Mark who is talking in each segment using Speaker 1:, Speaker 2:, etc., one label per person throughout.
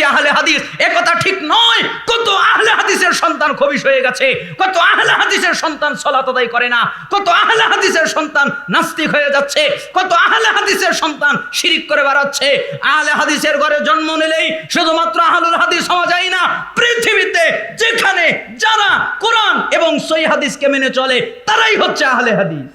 Speaker 1: সে আহলে হাদিস, এ কথা ঠিক নয়। কত আহলে হাদিসের সন্তান খবিশ হয়ে গেছে, কত আহলে হাদিসের সন্তান সলাত আদায় করে না, কত আহলে হাদিসের সন্তান নাস্তিক হয়ে যাচ্ছে, কত আহলে হাদিসের সন্তান শিরিক করে বেড়াচ্ছে। আহলে হাদিসের ঘরে জন্ম নিলেই শুধুমাত্র আহলুল হাদিস হওয়া যায় না, পৃথিবীতে যেখানে যারা কোরআন এবং সই হাদিসকে মেনে চলে, তারাই হচ্ছে আহলে হাদিস।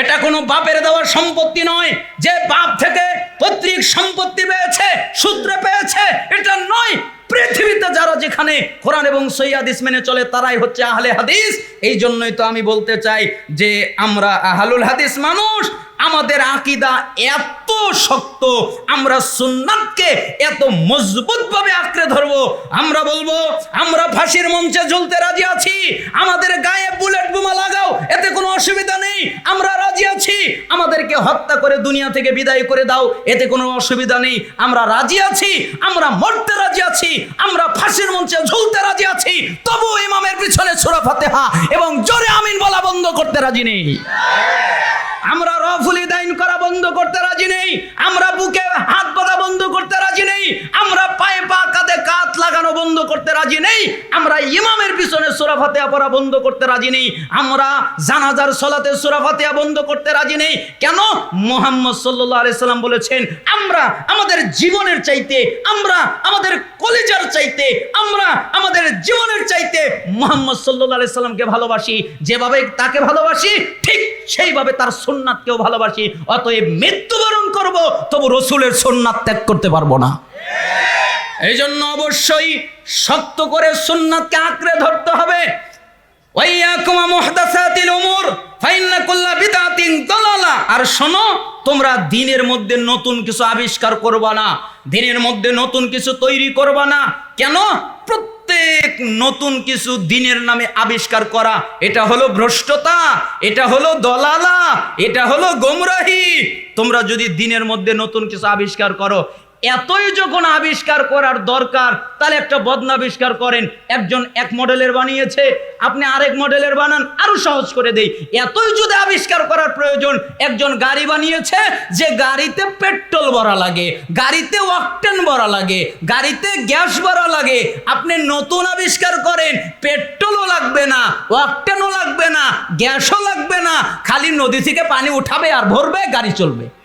Speaker 1: এটা কোনো বাপের দেওয়ার সম্পত্তি নয়। যে বাপ থেকে পৈতৃক সম্পত্তি পেয়েছে সূত্রে পেয়েছে, এটা নয়। পৃথিবীতে যারা যেখানে কোরআন এবং সৈয়াদিস মেনে চলে, তারাই হচ্ছে আহলে হাদিস। এই জন্যই তো আমি বলতে চাই যে আমরা আহলুল হাদিস মানুষ, আমাদের আকিদা এত শক্ত, আমরা সুন্নাতকে এত মজবুতভাবে আঁকড়ে ধরবো। আমরা বলব, আমরা ফাঁসির মঞ্চে ঝুলতে রাজি আছি। আমাদের গায়ে বুলেট বোমা লাগাও, এতে কোনো অসুবিধা নেই। আমরা রাজি আছি। আমাদেরকে হত্যা করে দুনিয়া থেকে বিদায় করে দাও, এতে কোনো অসুবিধা নেই। আমরা রাজি আছি, আমরা মরতে রাজি আছি, আমরা ফাঁসির মঞ্চে ঝুলতে রাজি আছি। তবু ইমামের পিছনে সুরা ফাতেহা এবং জোরে আমিন বলা বন্ধ করতে রাজি নেই। আমরা রফুলি দাইন করা বন্ধ করতে রাজি নেই আমরা বুকে হাত বাঁধা বন্ধ করতে রাজি নেই আমরা পায়ে পা কাঁধে কাত লাগানো বন্ধ করতে রাজি নেই, আমরা ইমামের পিছনে সুরা ফাতেহা পড়া বন্ধ করতে রাজি নেই, আমরা জানাজার সলাতে সুরা ফাতেহা বন্ধ করতে রাজি নেই। কেন? মোহাম্মদ আলাইহি সাল্লাম বলেছেন, আমরা আমাদের জীবনের চাইতে, আমরা আমাদের কলেজার চাইতে, আমরা আমাদের জীবনের চাইতে মোহাম্মদ আলাইহি সাল্লামকে ভালোবাসি। যেভাবে তাকে ভালোবাসি, ঠিক সেইভাবে তার সুন্নাতকেও ভালোবাসি। অতএব মৃত্যুবরণ করব, তবু রসুলের সুন্নাত ত্যাগ করতে পারব না। এই জন্য অবশ্যই শক্ত করে সুন্নাতকে আঁকড়ে ধরতে হবে। আর শোনো, তোমরা দিনের মধ্যে নতুন কিছু আবিষ্কার করবা না, দিনের মধ্যে নতুন কিছু তৈরি করবা না। কেন? প্রত্যেক নতুন কিছু দিনের নামে আবিষ্কার করা, এটা হলো ভ্রষ্টতা, এটা হলো দলালা, এটা হলো গোমরাহি। তোমরা যদি দিনের মধ্যে নতুন কিছু আবিষ্কার করো এতই যখন আবিষ্কার করার দরকার, তাহলে একটা বদনা আবিষ্কার করেন। একজন এক মডেলের বানিয়েছে, আপনি আরেক মডেলের বানান, আরও সহজ করে দেই। এতই যদি আবিষ্কার করার প্রয়োজন, একজন গাড়ি বানিয়েছে, যে গাড়িতে পেট্রোল ভরা লাগে, গাড়িতে অকটেন ভরা লাগে, গাড়িতে গ্যাস ভরা লাগে, আপনি নতুন আবিষ্কার করেন, পেট্রোলও লাগবে না, অকটেনও লাগবে না, গ্যাসও লাগবে না, খালি নদী থেকে পানি উঠাবে আর ভরবে, গাড়ি চলবে।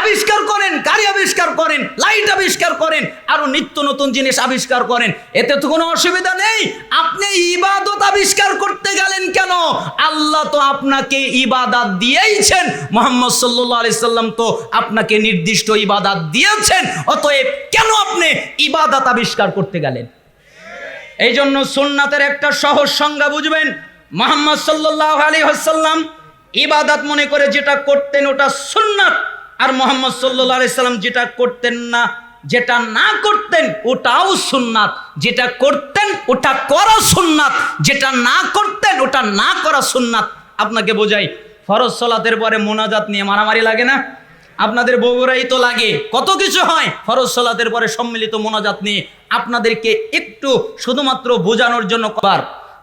Speaker 1: আবিষ্কার করেন, গাড়ি আবিষ্কার করেন লাইট আবিষ্কার করেন, আরও নিত্য নতুন জিনিস আবিষ্কার করেন। এতে তো কোনো অসুবিধা নেই। আপনি ইবাদত আবিষ্কার করতে গেলেন কেন? আল্লাহ তো আপনাকে ইবাদাত দিয়েইছেন। মোহাম্মদ সাল্লাহ আলি সাল্লাম তো আপনাকে নির্দিষ্ট ইবাদাত দিয়েছেন। অতএব কেন আপনি ইবাদাত আবিষ্কার করতে গেলেন? এই জন্য সুন্নাতের একটা সহজ সংজ্ঞা বুঝবেন। মোহাম্মদ সাল্লাহ আলী হাসাল্লাম ইবাদাত মনে করে যেটা করতেন ওটা সুন্নাত। আর মোহাম্মদ আলাইসাল্লাম যেটা করতেন না, যেটা না করতেন, ওটাও সুন্নাত। যেটা করতেন, ওটা করা সুন্নাত। যেটা না করতেন, ওটা না করা সুন্নাত। আপনাকে বোঝাই, ফরজ সলাতের পরে মোনাজাত নিয়ে মারামারি লাগে না? আপনাদের বগুড়াই তো লাগে, কত কিছু হয় ফরজ সলাতের পরে সম্মিলিত মোনাজাত নিয়ে। আপনাদেরকে একটু শুধুমাত্র বোঝানোর জন্য কবার।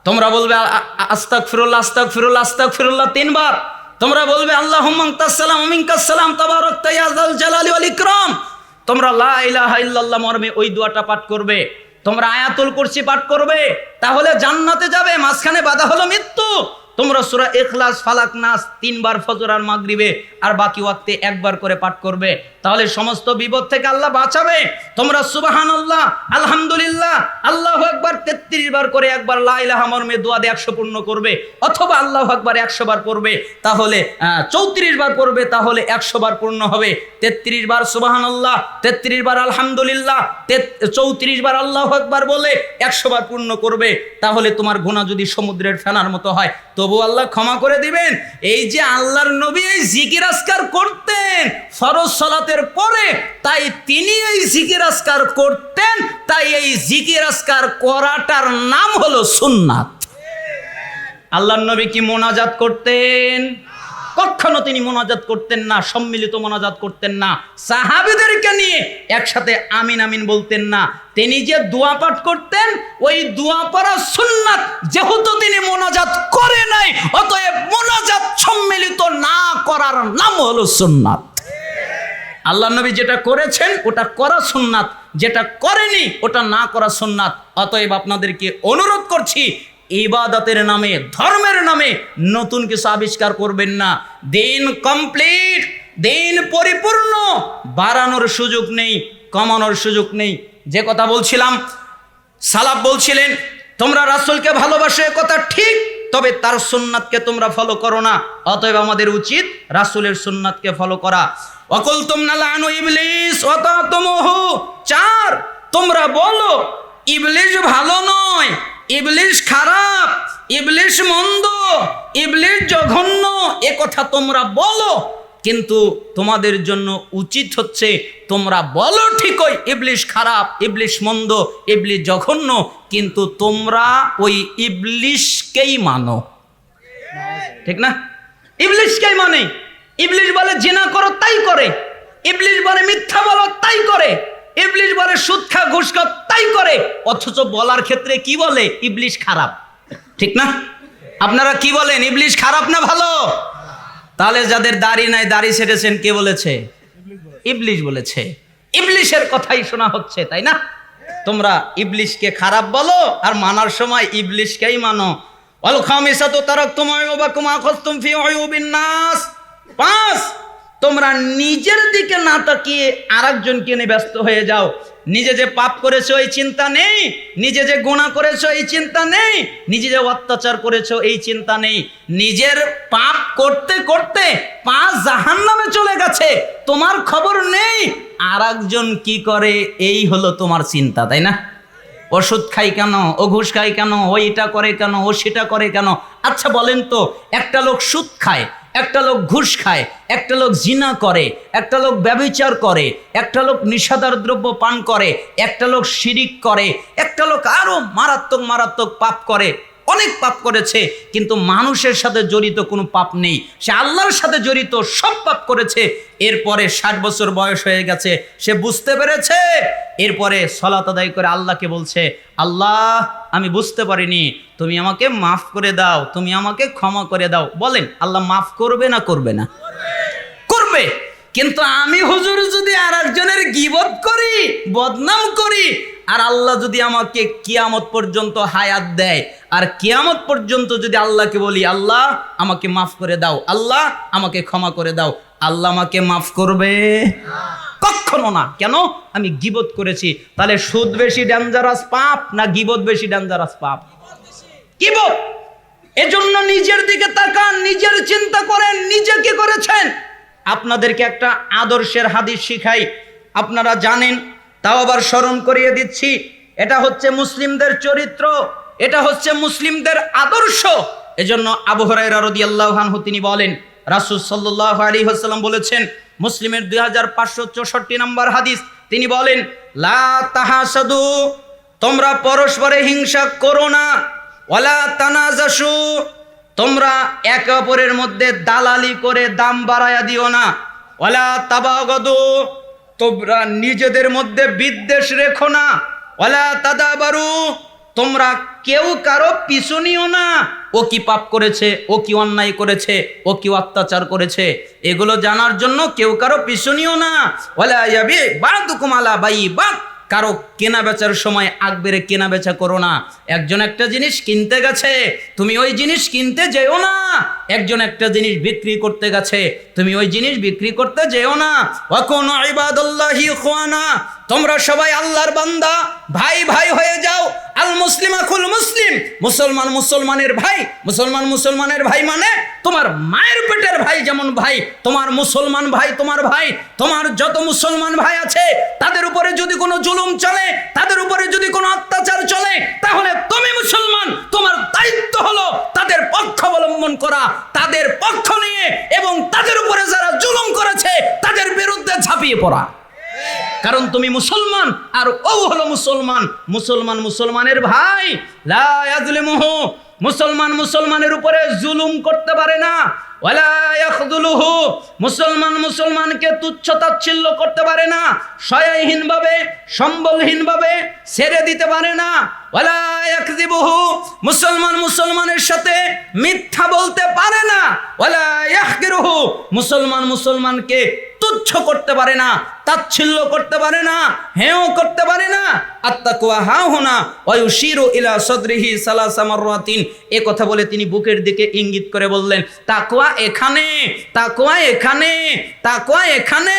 Speaker 1: তোমরা বলবে আস্তাক ফিরুল্লাহ আস্তাক ফিরুল্লাহ আস্তাক ফিরুল্লাহ তিনবার। তোমরা বলবে আল্লাহ সালাম তোমরা লা মর্মে ওই দোয়াটা পাঠ করবে। তোমরা আয়াতুল কুরসি পাঠ করবে। তাহলে জান্নাতে যাবে, মাঝখানে বাধা হলো মৃত্যু। তোমরা সুরা এখলাস ফালাক, নাস তিনবার ফজর আর মাগরিবে আর বাকি ওয়াক্তে একবার করে পাঠ করবে। তাহলে সমস্ত বিপদ থেকে আল্লাহ বাঁচাবে। তোমরা সুবাহান আল্লাহ আলহামদুলিল্লাহ, আল্লাহ একবার তেত্রিশ বার করে একবার লাইলাহা মর্মে দোয়া একশো পূর্ণ করবে, অথবা আল্লাহ একবার একশো বার পড়বে, তাহলে চৌত্রিশ বার পড়বে, তাহলে একশো বার পূর্ণ হবে। তেত্রিশ বার সুবাহান আল্লাহ তেত্রিশ বার আলহামদুলিল্লাহ চৌত্রিশ বার আল্লাহ একবার বলে একশো বার পূর্ণ করবে। তাহলে তোমার গুণা যদি সমুদ্রের ফেনার মতো হয়, তবু আল্লাহ ক্ষমা করে দিবেন। এই যে আল্লাহর নবী এই জিকির আসকার করতেন, ফরজ সলাতের পরে তাই তিনি এই জিকির আসকার করতেন, তাই এই জিকির আসকার করাটার নাম হলো সুন্নাত। আল্লাহর নবী কি মোনাজাত করতেন? কখনো তিনি মোনাজাত করতেন না, সম্মিলিত মোনাজাত করতেন না। সাহাবিদেরকে নিয়ে একসাথে আমিন আমিন বলতেন না। তিনি যে দোয়া পাঠ করতেন, ওই দোয়া পড়া সুন্নাত যেহেতু তিনি মোনাজাত করে নাই, অতএব মোনাজাত সম্মিলিত না করার নাম হলো সুন্নাত। আল্লাহ নবী যেটা করেছেন, ওটা করা সুন্নাত। যেটা করেনি, ওটা না করা সুন্নাত। অতএব আপনাদেরকে অনুরোধ করছি, ইবাদতের নামে, ধর্মের নামে নতুন কিছু আবিষ্কার করবেন না। দিন কমপ্লিট, দিন পরিপূর্ণ, বাড়ানোর সুযোগ নেই, কমানোর সুযোগ নেই। যে কথা বলছিলাম সালাব বলছিলেন, তোমরা রাসূলকে ভালোবাসো কথা ঠিক, তবে তার সুন্নাতকে তোমরা ফলো করো না। অতএব আমাদের উচিত রাসূলের সুন্নাতকে ফলো করা। অকল তোমরা লানু ইবলিস অতাতমহু চার, তোমরা বলো, ইবলিস ভালো নয়, ইবলিস খারাপ, ইবলিস মন্দ, ইবলিস জঘন্য, এ কথা তোমরা বলো। কিন্তু তোমাদের জন্য উচিত হচ্ছে, তোমরা বলো ঠিকই ইবলিশ খারাপ ইবলিশ মন্দ ইবলিশ জঘন্য, কিন্তু তোমরা ওই ইবলিশকেই মানো। ঠিক না? ইবলিশকেই মানে? ইবলিশ বলে জেনা করো, তাই করে। ইবলিশ বলে মিথ্যা বলো, তাই করে। ইবলিশ বলে সুদ খা, ঘুষ তাই করে। অথচ বলার ক্ষেত্রে কি বলে? ইবলিশ খারাপ। ঠিক না? আপনারা কি বলেন, ইবলিশ খারাপ না ভালো? তাহলে যাদের দাড়ি নাই, দাড়ি সেরেছেন কে বলেছে? ইবলিশ বলেছে। ইবলিশের কথাই শোনা হচ্ছে, তাই না? তোমরা ইবলিশকে খারাপ বলো, আর মানার সময় ইবলিশকেই মানো। অল খামিসাতু তারাকতুম আয়ুবাকুম আখাযতুম ফি আয়ুবিন নাস। পাঁচ তোমরা নিজের দিকে না তাকিয়ে আরেকজনকে নিয়ে ব্যস্ত হয়ে যাও। নিজে যে পাপ করেছ এই চিন্তা নেই, নিজে যে গুণা করেছ এই চিন্তা নেই, নিজে যে অত্যাচার করেছ এই চিন্তা নেই। নিজের পাপ করতে করতে পা জাহান নামে চলে গেছে, তোমার খবর নেই। আর একজন কি করে, এই হলো তোমার চিন্তা, তাই না? ওষুধ খাই কেন, ও ঘুষ খাই কেন, ও এটা করে কেন, ও সেটা করে কেন? আচ্ছা বলেন তো, একটা লোক সুদ খায় একটা লোক ঘুষ খায়, একটা লোক জিনা করে, একটা লোক ব্যবচার করে, একটা লোক নিষাদার দ্রব্য পান করে, একটা লোক শিরিক করে, একটা লোক আরও মারাত্মক মারাত্মক পাপ করে। অনেক পাপ করেছে, কিন্তু মানুষের সাথে জড়িত কোনো পাপ নেই। সে আল্লাহর সাথে জড়িত সব পাপ করেছে। এরপরে ষাট বছর বয়স হয়ে গেছে, সে বুঝতে পেরেছে। এরপরে সলাত আদায় করে আল্লাহকে বলছে, আল্লাহ, আমি বুঝতে পারিনি। তুমি আমাকে মাফ করে দাও, তুমি আমাকে ক্ষমা করে দাও। বলেন, আল্লাহ মাফ করবে না করবে না? করবে। কিন্তু আমি হুজুর যদি আর একজনের গিবত করি, বদনাম করি আর আল্লাহ যদি আমাকে কিয়ামত পর্যন্ত হায়াত দেয়, আর কিয়ামত পর্যন্ত যদি আল্লাহকে বলি, আল্লাহ, আমাকে মাফ করে দাও, আল্লাহ, আমাকে ক্ষমা করে দাও, আল্লাহ আমাকে মাফ করবে? কখনো না। কেন? আমি গিবত করেছি। তাহলে সুদ বেশি ডেঞ্জারাস পাপ না গিবত বেশি ডেঞ্জারাস পাপ? গিবত। এজন্য নিজের দিকে তাকান, নিজের চিন্তা করেন নিজে কি করেছেন। আপনাদেরকে একটা আদর্শের হাদিস শিখাই। আপনারা জানেন তাও আবার স্মরণ করিয়ে দিচ্ছি, এটা হচ্ছে মুসলিমদের চরিত্র, এটা হচ্ছে মুসলিমদের আদর্শ। এজন্য আবু হুরায়রা রাদিয়াল্লাহু তিনি বলেন, রাসূল সাল্লাল্লাহু আলাইহি ওয়াসাল্লাম বলেছেন, মুসলিমের 2564 নম্বর হাদিস, তিনি বলেন, লা তাহাসাদু, তোমরা পরস্পরে হিংসা করো না, ওয়ালা তানাজাসু, তোমরা একে অপরের মধ্যে দালালি করে দাম বাড়ায়া দিও না, ওয়ালা তাবাগদু তোমরা নিজেদের মধ্যে বিদ্বেষ রেখো না। ওয়ালা তাদাবারু, তোমরা কেউ কারও পিছু নিও না। ও কি পাপ করেছে, ও কি অন্যায় করেছে, ও কি অত্যাচার করেছে, এগুলো জানার জন্য কেউ কারও পিছু নিও না। ওয়ালা ইয়াবি বাদুকুম আলা বাই বাদ কারও কেনা বেচার সময় আগ বেড়ে কেনা বেচা করো না। একজন একটা জিনিস কিনতে গেছে, তুমি ওই জিনিস কিনতে যেও না। একজন একটা জিনিস বিক্রি করতে গেছে, তুমি ওই জিনিস বিক্রি করতে যেও না। তোমরা সবাই আল্লাহর বান্দা, ভাই ভাই হয়ে যাও। আল মুসলিম আকুল মুসলিম। মুসলমান মুসলমানের ভাই, মুসলমান মুসলমানের ভাই মানে তোমার মায়ের পেটের ভাই যেমন ভাই, তোমার মুসলমান ভাই তোমার ভাই, তোমার যত মুসলমান ভাই আছে, তাদের উপরে যদি কোনো জুলুম চলে, তাদের উপরে যদি কোনো অত্যাচার চলে, তাহলে তুমি মুসলমান, তোমার দায়িত্ব হলো তাদের পক্ষ অবলম্বন করা, তাদের পক্ষ নিয়ে এবং তাদের উপরে যারা জুলুম করেছে, তাদের বিরুদ্ধে ঝাঁপিয়ে পড়া। কারণ তুমি মুসলমান আর ও হলো মুসলমান। মুসলমান মুসলমানের ভাই। লা ইয়াজলিমুহু মুসলমান মুসলমানের উপরে জুলুম করতে পারে না। মুসলমান মুসলমানকে তুচ্ছতাচ্ছিল্য করতে পারে না। সয়াহীনভাবে সম্বলহীনভাবে সম্বলহীন ছেড়ে দিতে পারে না। মুসলমান মুসলমানের সাথে মিথ্যা বলতে পারে না। মুসলমান মুসলমানকে তুচ্ছ করতে পারে না, তাচ্ছিল্য করতে পারে না হেও করতে পারে না। আত্তাকুয়া হা হোনা ওয়ুশিরু ইলা সদরিহি সালাসা মাররাতিন। এ কথা বলে তিনি বুকের দিকে ইঙ্গিত করে বললেন, তাকওয়া এখানে তাকওয়া এখানে তাকওয়া এখানে।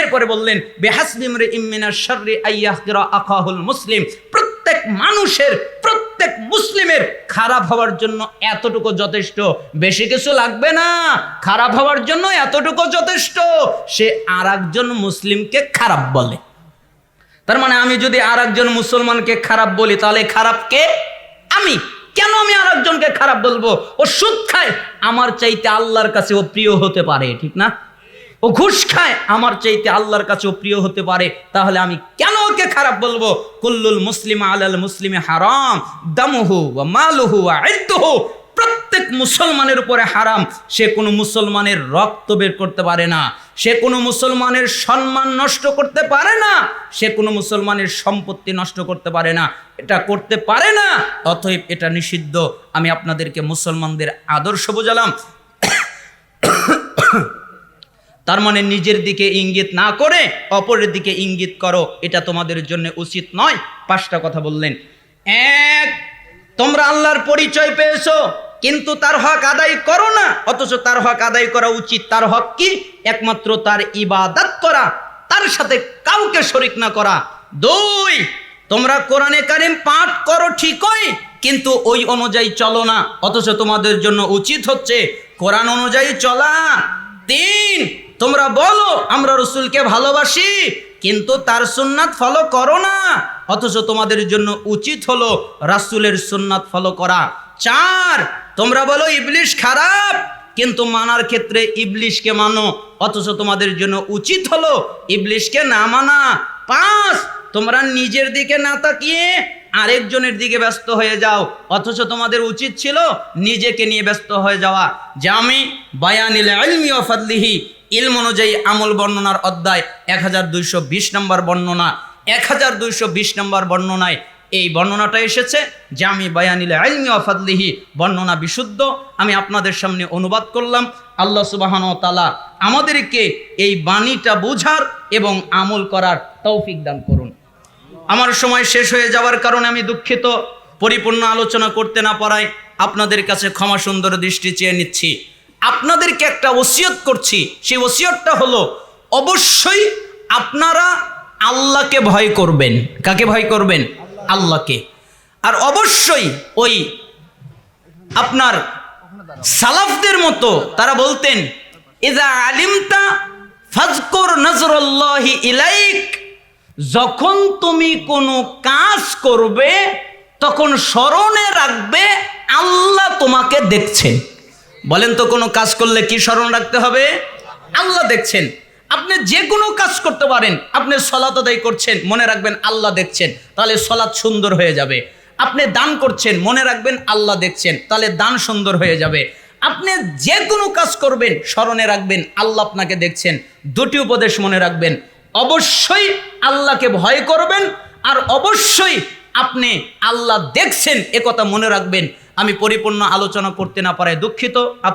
Speaker 1: এরপরে বললেন, বেহাসবি ইমরি ইমিনাশ শাররি আইয়াহকিরা আখাহুল মুসলিম। প্রত্যেক মানুষের, প্রত্যেক মুসলিমের খারাপ হওয়ার জন্য এতটুকু যথেষ্ট। বেশি কিছু লাগবে না। খারাপ হওয়ার জন্য এতটুকু যথেষ্ট। সে আর মুসলিমকে খারাপ বলে। তার মানে আমি যদি আর একজন মুসলমানকে খারাপ বলি, তাহলে খারাপ কে? আমি। কেন আমি আর একজনকে খারাপ বলব? ও সুদ খায়। আমার চাইতে আল্লাহর কাছে ও প্রিয় হতে পারে, ঠিক না? ও ঘুষ খায়, আমার চাইতে আল্লাহর কাছে প্রিয় হতে পারে। তাহলে আমি কেন ওকে খারাপ বলব? কুল্লুল মুসলিম আলাল মুসলিমে হারাম, দামুহু ওয়া মালুহু ওয়া ইদ্দুহু। প্রত্যেক মুসলমানের উপরে হারাম। সে কোনো মুসলমানের রক্ত বের করতে পারে না। সে কোনো মুসলমানের সম্মান নষ্ট করতে পারে না। সে কোনো মুসলমানের সম্পত্তি নষ্ট করতে পারে না। এটা করতে পারে না। অতএব এটা নিষিদ্ধ। আমি আপনাদেরকে মুসলমানদের আদর্শ বোঝালাম। তার মানে নিজের দিকে ইঙ্গিত না করে অপরের দিকে ইঙ্গিত করো, এটা তোমাদের জন্য উচিত নয়। পাঁচটা কথা বললেন। এক, তোমরা আল্লাহর পরিচয় পেয়েছ, কিন্তু তার হক আদায় করো না। অথচ তার হক আদায় করা উচিত। তার হক কি? একমাত্র তার ইবাদত করা, তার সাথে কাউকে শরিক না করা। দুই, তোমরা কোরআনে কারিম পাঠ করো ঠিকই, কিন্তু ওই অনুযায়ী চলো না। অথচ তোমাদের জন্য উচিত হচ্ছে কোরআন অনুযায়ী চলা। তিন তোমরা বলো, আমরা রসুলকে ভালোবাসি, কিন্তু তার সুন্নাত ফলো করো না। অথচ তোমাদের জন্য উচিত হলো রাসুলের সুন্নাত ফলো করা। চার, তোমরা বলো ইবলিশ খারাপ, কিন্তু মানার ক্ষেত্রে ইবলিশকে মানো। অথচ তোমাদের জন্য উচিত হলো ইবলিশকে না মানা। পাঁচ, তোমরা নিজের দিকে না তাকিয়ে আরেকজনের দিকে ব্যস্ত হয়ে যাও। অথচ তোমাদের উচিত ছিল নিজেকে নিয়ে ব্যস্ত হয়ে যাওয়া। যে আমি বায়ানিল ইলমি ও ফাদলিহি ইলম অনুযায়ী আমল বর্ণনার অধ্যায় এক হাজার দুইশো বিশ নম্বর বর্ণনা। এক হাজার দুইশো বিশ নম্বর বর্ণনায় এই বর্ণনাটা এসেছে আমি বায়ানিল আলমি ওয়াফাদলিহি বর্ণনা বিশুদ্ধ। আমি আপনাদের সামনে অনুবাদ করলাম, আল্লাহ সুবাহান তালা আমাদেরকে এই বাণীটা বোঝার এবং আমল করার তৌফিক দান করুন। আমার সময় শেষ হয়ে যাওয়ার কারণে আমি দুঃখিত, পরিপূর্ণ আলোচনা করতে না পারায় আপনাদের কাছে ক্ষমা সুন্দর দৃষ্টি চেয়ে নিচ্ছি। আপনাদেরকে একটা ওসিয়ত করছি। সেই ওসিয়তটা হলো, অবশ্যই আপনারা আল্লাহকে ভয় করবেন। কাকে ভয় করবেন? আল্লাহকে। আর অবশ্যই ওই আপনার সালাফদের মতো তারা বলতেন ইজা আলিমতা ফাজকুর নজরুল্লাহি ইলাইক। যখন তুমি কোনো কাজ করবে, তখন স্মরণে রাখবে, আল্লাহ তোমাকে দেখছেন। বলেন তো কোনো কাজ করলে কি স্মরণ রাখতে হবে? আল্লাহ দেখছেন। আপনি যে কোনো কাজ করতে পারেন, আপনি সলাত আদায় করছেন, মনে রাখবেন আল্লাহ দেখছেন, তাহলে সলাৎ সুন্দর হয়ে যাবে। আপনি দান করছেন, মনে রাখবেন আল্লাহ দেখছেন, তাহলে দান সুন্দর হয়ে যাবে। আপনি যে কোনো কাজ করবেন, স্মরণে রাখবেন, আল্লাহ আপনাকে দেখছেন। দুটি উপদেশ মনে রাখবেন। অবশ্যই আল্লাহকে ভয় করবেন, আর অবশ্যই আপনি আল্লাহ দেখছেন, এ কথা মনে রাখবেন। আমি পরিপূর্ণ আলোচনা করতে না পারায় দুঃখিত।